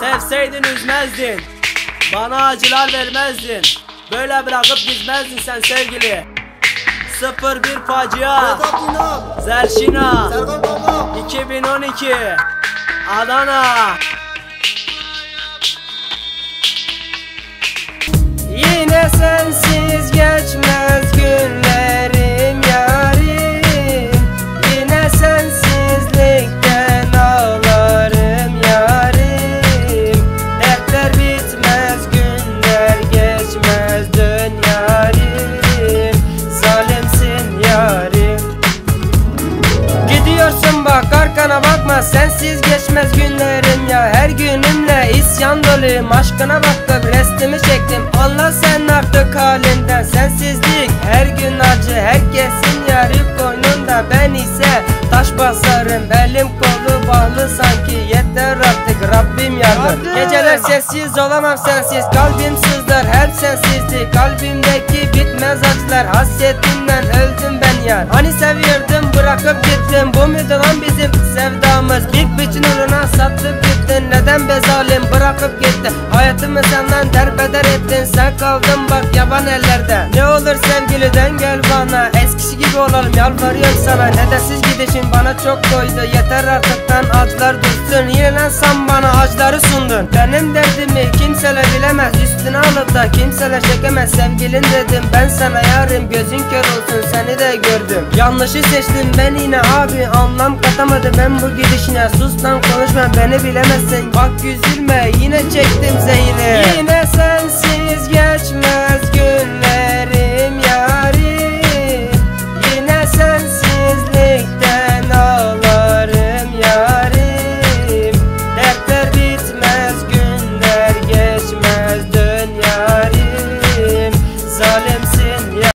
Sevseydin üzmezdin. Bana acılar vermezdin. Böyle bırakıp gitmezdin sen sevgili. 01 facia. Vedat İnan, Zerşina Serkan Baba, 2012 Adana. Yine sensiz bakma sensiz geçmez günlerim ya Her günümle isyan doluyum. Aşkına baktım restimi çektim. Anla sen artık halinden sensizlik her gün acı Herkesin yarı koynunda. Ben ise taş basarım Elim kolu bağlı sanki. Yeter artık Rabbim yardım. Yardım. Geceler sessiz olamam sensiz. Kalbim sızlar hep sensizlik. Kalbimdeki bitmez acılar hasretinden öldüm ben yar. Hani seviyordum bırakıp gittin bu muydu lan bizim? Sevdamız Bir biçin uğruna satıp gittin neden be zalim bırakıp gittin Hayatımı senden derbeder ettin. Sen kaldın bak yaban ellerde. Ne olur sevgiliden gel bana. Eskisi gibi olalım yalvarıyorum sana. Nedensiz gidişin bana çok koydu yeter artıktan acılar dursun. Yine lan sen bana acıları sundun bilemez üstüne alıp da kimseler çekemez. Sevgilin dedim ben sana yarım gözün kör olsun seni de gördüm. Yanlışı seçtim ben yine abi anlam katamadım ben bu gidişine. Sus lan konuşma beni bilemezsin. Bak üzülme yine çektim zehri Yine